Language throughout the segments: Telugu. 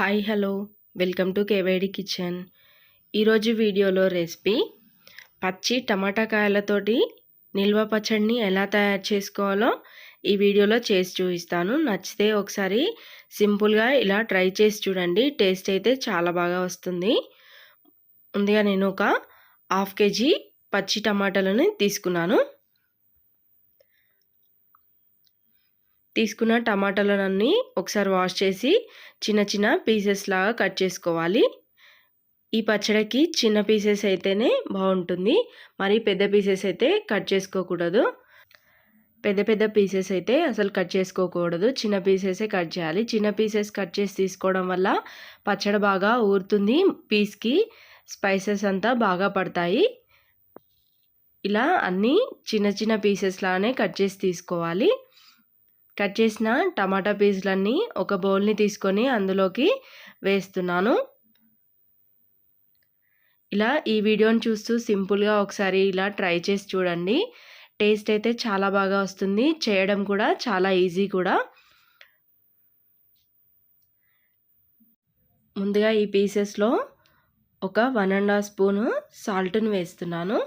Hi hello. Welcome to KYD kitchen. ఈరోజు వీడియోలో రెసిపీ పచ్చి టమాటా కాయలతోటి నిల్వ పచ్చడిని ఎలా తయారు చేసుకోవాలో ఈ వీడియోలో చేసి చూపిస్తాను. నచ్చితే ఒకసారి సింపుల్గా ఇలా ట్రై చేసి చూడండి. టేస్ట్ అయితే చాలా బాగా వస్తుంది. ముందుగా నేను ఒక హాఫ్ కేజీ పచ్చి టమాటాలను తీసుకున్నాను. తీసుకున్న టమాటాలన్నీ ఒకసారి వాష్ చేసి చిన్న చిన్న పీసెస్ లాగా కట్ చేసుకోవాలి. ఈ పచ్చడికి చిన్న పీసెస్ అయితేనే బాగుంటుంది. మరి పెద్ద పీసెస్ అయితే కట్ చేసుకోకూడదు. పెద్ద పెద్ద పీసెస్ అయితే అసలు కట్ చేసుకోకూడదు. చిన్న పీసెసే కట్ చేయాలి. చిన్న పీసెస్ కట్ చేసి తీసుకోవడం వల్ల పచ్చడి బాగా ఊరుతుంది. పీస్కి స్పైసెస్ అంతా బాగా పడతాయి. ఇలా అన్నీ చిన్న చిన్న పీసెస్ లానే కట్ చేసి తీసుకోవాలి. కట్ చేసిన టమాటా పీసులన్నీ ఒక బౌల్ని తీసుకొని అందులోకి వేస్తున్నాను. ఇలా ఈ వీడియోని చూస్తూ సింపుల్గా ఒకసారి ఇలా ట్రై చేసి చూడండి. టేస్ట్ అయితే చాలా బాగా వస్తుంది. చేయడం కూడా చాలా ఈజీ కూడా. ముందుగా ఈ పీసెస్లో ఒక వన్ అండ్ హాఫ్ స్పూను సాల్ట్ని వేస్తున్నాను.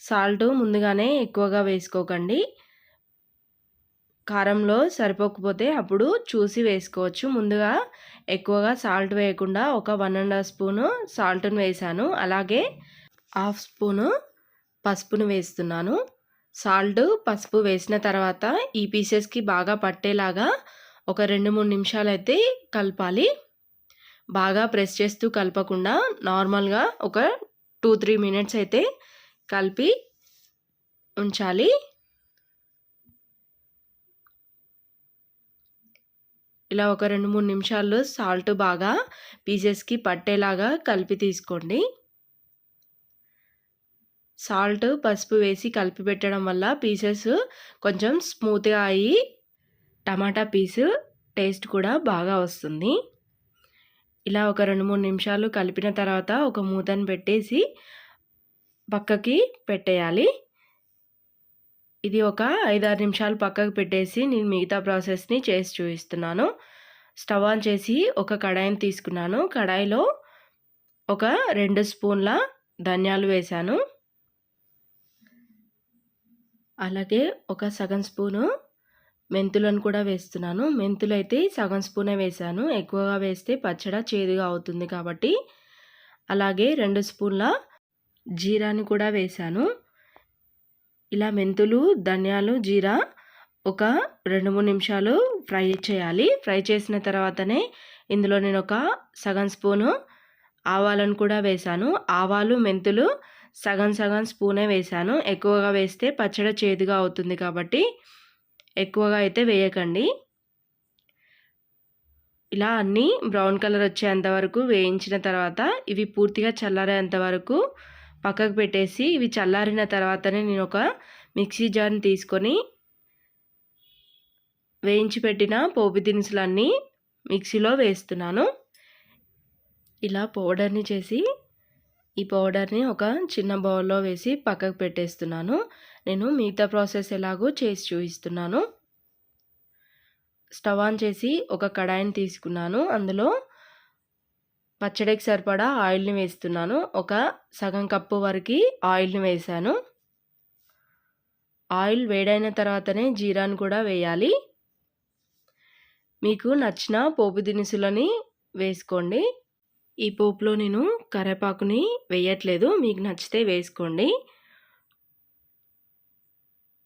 సాల్ట్ ముందుగానే ఎక్కువగా వేసుకోకండి. కారంలో సరిపోకపోతే అప్పుడు చూసి వేసుకోవచ్చు. ముందుగా ఎక్కువగా సాల్ట్ వేయకుండా ఒక వన్ అండ్ హాఫ్ స్పూను సాల్ట్ను వేసాను. అలాగే హాఫ్ స్పూను పసుపును వేస్తున్నాను. సాల్ట్ పసుపు వేసిన తర్వాత ఈ పీసెస్కి బాగా పట్టేలాగా ఒక రెండు మూడు నిమిషాలు అయితే కలపాలి. బాగా ప్రెస్ చేస్తూ కలపకుండా నార్మల్గా ఒక టూ త్రీ మినిట్స్ అయితే కలిపి ఉంచాలి. ఇలా ఒక రెండు మూడు నిమిషాలు సాల్ట్ బాగా పీసెస్కి పట్టేలాగా కలిపి తీసుకోండి. సాల్ట్ పసుపు వేసి కలిపి పెట్టడం వల్ల పీసెస్ కొంచెం స్మూత్గా అయ్యి టమాటా పీసు టేస్ట్ కూడా బాగా వస్తుంది. ఇలా ఒక రెండు మూడు నిమిషాలు కలిపిన తర్వాత ఒక మూతను పెట్టేసి పక్కకి పెట్టేయాలి. ఇది ఒక ఐదారు నిమిషాలు పక్కకు పెట్టేసి నేను మిగతా ప్రాసెస్ని చేసి చూపిస్తున్నాను. స్టవ్ ఆన్ చేసి ఒక కడాయిని తీసుకున్నాను. కడాయిలో ఒక రెండు స్పూన్ల ధనియాలు వేశాను. అలాగే ఒక సగం స్పూను మెంతులను కూడా వేస్తున్నాను. మెంతులు అయితే సగం స్పూనే వేశాను. ఎక్కువగా వేస్తే పచ్చడి చేదుగా అవుతుంది కాబట్టి. అలాగే రెండు స్పూన్ల జీరాని కూడా వేశాను. ఇలా మెంతులు ధనియాలు జీరా ఒక రెండు మూడు నిమిషాలు ఫ్రై చేయాలి. ఫ్రై చేసిన తర్వాతనే ఇందులో నేను ఒక సగం స్పూను ఆవాలను కూడా వేశాను ఆవాలు మెంతులు సగం సగం స్పూనే వేశాను ఎక్కువగా వేస్తే పచ్చడి చేదుగా అవుతుంది కాబట్టి ఎక్కువగా అయితే వేయకండి. ఇలా అన్నీ బ్రౌన్ కలర్ వచ్చేంత వరకు వేయించిన తర్వాత ఇవి పూర్తిగా చల్లారేంత వరకు పక్కకు పెట్టేసి ఇవి చల్లారిన తర్వాతనే నేను ఒక మిక్సీ జార్ని తీసుకొని వేయించి పెట్టిన పోపు దినుసులన్నీ మిక్సీలో వేస్తున్నాను. ఇలా పౌడర్ని చేసి ఈ పౌడర్ని ఒక చిన్న బౌల్లో వేసి పక్కకు పెట్టేస్తున్నాను. నేను మిగతా ప్రాసెస్ ఎలాగో చేసి చూపిస్తున్నాను. స్టవ్ ఆన్ చేసి ఒక కడాయిని తీసుకున్నాను. అందులో పచ్చడికి సరిపడా ఆయిల్ని వేస్తున్నాను. ఒక సగం కప్పు వరకు ఆయిల్ని వేసాను ఆయిల్ వేడైన తర్వాతనే జీరాను కూడా వేయాలి. మీకు నచ్చిన పోపు దినుసులని వేసుకోండి. ఈ పోపులో నేను కరేపాకుని వేయట్లేదు మీకు నచ్చితే వేసుకోండి.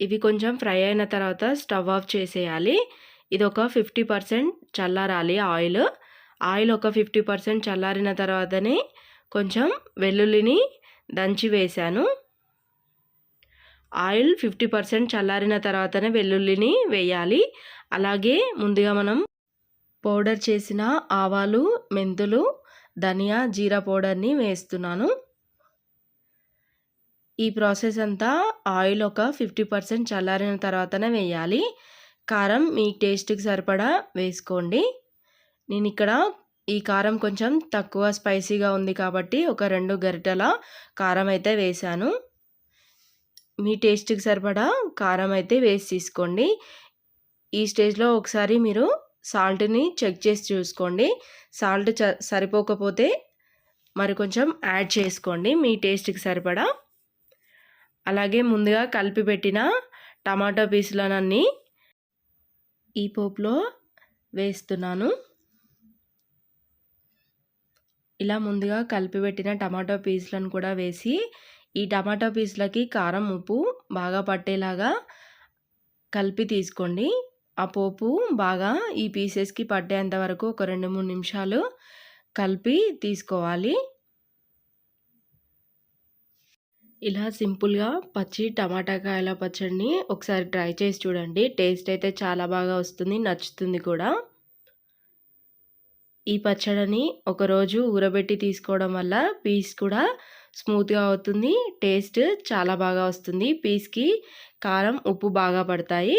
ఇవి కొంచెం ఫ్రై అయిన తర్వాత స్టవ్ ఆఫ్ చేసేయాలి. ఇది ఒక ఫిఫ్టీ పర్సెంట్ చల్లారాలి ఆయిల్. ఆయిల్ ఒక ఫిఫ్టీ పర్సెంట్ చల్లారిన తర్వాతనే కొంచెం వెల్లుల్లిని దంచి వేశాను. ఆయిల్ ఫిఫ్టీ పర్సెంట్ చల్లారిన తర్వాతనే వెల్లుల్లిని వేయాలి. అలాగే ముందుగా మనం పౌడర్ చేసిన ఆవాలు మెంతులు ధనియా జీరా పౌడర్ని వేస్తున్నాను. ఈ ప్రాసెస్ అంతా ఆయిల్ ఒక ఫిఫ్టీ పర్సెంట్ చల్లారిన తర్వాతనే వేయాలి. కారం మీ టేస్ట్కి సరిపడా వేసుకోండి. నేను ఇక్కడ ఈ కారం కొంచెం తక్కువ స్పైసీగా ఉంది కాబట్టి ఒక రెండు గరిటెల కారం అయితే వేశాను. మీ టేస్ట్కి సరిపడా కారం అయితే వేసి తీసుకోండి. ఈ స్టేజ్లో ఒకసారి మీరు సాల్ట్‌ని చెక్ చేసి చూసుకోండి. సాల్ట్ చ సరిపోకపోతే మరి కొంచెం యాడ్ చేసుకోండి మీ టేస్ట్‌కి సరిపడా. అలాగే ముందుగా కలిపి పెట్టిన టమాటో పీసులనన్నీ ఈ పోపులో వేస్తున్నాను. ఇలా ముందుగా కలిపి పెట్టిన టమాటో పీసులను కూడా వేసి ఈ టమాటో పీసులకి కారం, ఉప్పు బాగా పట్టేలాగా కలిపి తీసుకోండి. ఆ పోపు బాగా ఈ పీసెస్‌కి పట్టేంత వరకు ఒక 2, 3 నిమిషాలు కలిపి తీసుకోవాలి. ఇలా సింపుల్‌గా పచ్చి టమాటా కాయల పచ్చడిని ఒకసారి ట్రై చేసి చూడండి. టేస్ట్ అయితే చాలా బాగా వస్తుంది. నచ్చుతుంది కూడా. ఈ పచ్చడిని ఒకరోజు ఊరబెట్టి తీసుకోవడం వల్ల పీస్ కూడా స్మూత్‌గా అవుతుంది. టేస్ట్ చాలా బాగా వస్తుంది. పీస్‌కి కారం, ఉప్పు బాగా పడతాయి.